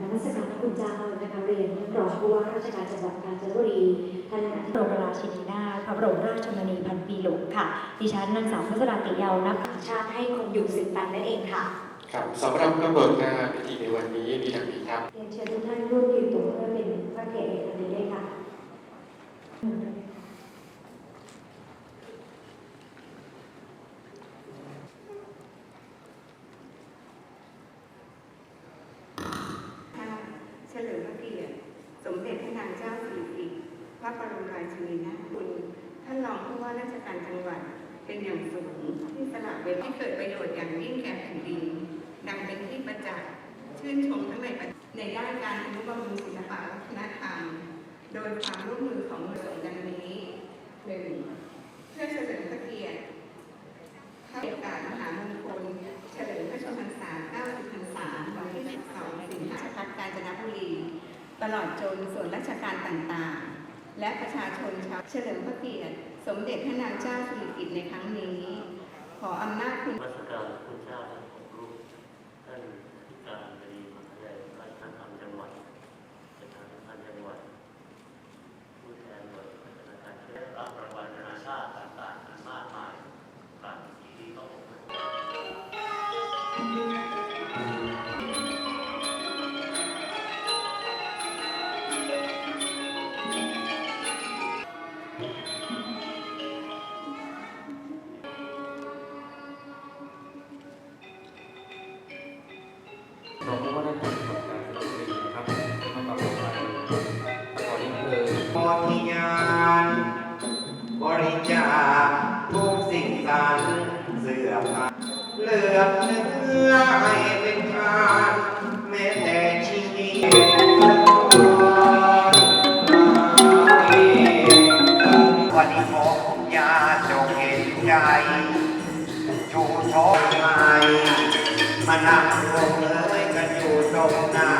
นมัสการพระคุณเจ้านะคะเรียนท่านรองผู้ว่าราชการจังหวัดกาญจนบุรีท่านอธิ บรมราชชนนีพันปีหลวงค่ะ ดิฉันนางสาวพัสราติเยาวนักชาติให้คงอยู่สืบไปนั่นเองค่ะ ครับสำหรับกำหนดงานพิธีในวันนี้มีดังนี้ครับเรียนเชิญทุกท่านร่วมยืนตรงเพื่อเป็นพระเกียรติในครั้งนี้ด้วยค่ะค่ะเฉลิมพระเกียรติสมเด็จพระนางเจ้าสิริกิติ์พระบรมราชินีนาถคุณ ท่านรองผู้ว่าราชการจังหวัดเป็นอย่างสูงที่สละเวลาให้เกิดประโยชน์อย่างยิ่งแก่แผ่นดินดังเป็นที่ประจักษ์ชื่นชมทั้งในในด้านการอนุบำรุงศิลปะวัฒนธรรม โดยความร่วมมือของหน่วยงานดังนี้หนึ่งเพื่อเฉลิมพระเกียรติเข้าโอกาสมหามงคลเฉลิมพระชนมพรรษา90พรรษาวันที่ 12 สิงหาคมกาญจนบุรี ตลอดจนส่วนราชการต่างๆ และประชาชนชาวเฉลิมพระเกียรติ สมเด็จพระนางเจ้าสิริกิติ์ในครั้งนี้ ขออำนาจคุณวัสการคุณ รองผู้ว่าราชการจังหวัดกาญจนบุรีนะครับมาปรับปรุงไปตอนนี้คือบริญาณบริจาคทุกสิ่งสารเสื้อผ้าเลือดเนื้อให้เป็นทานแม้แต่ จงเห็นใจชูชกไม้มานั่งลงเลยกันอยู่ตรงหน้า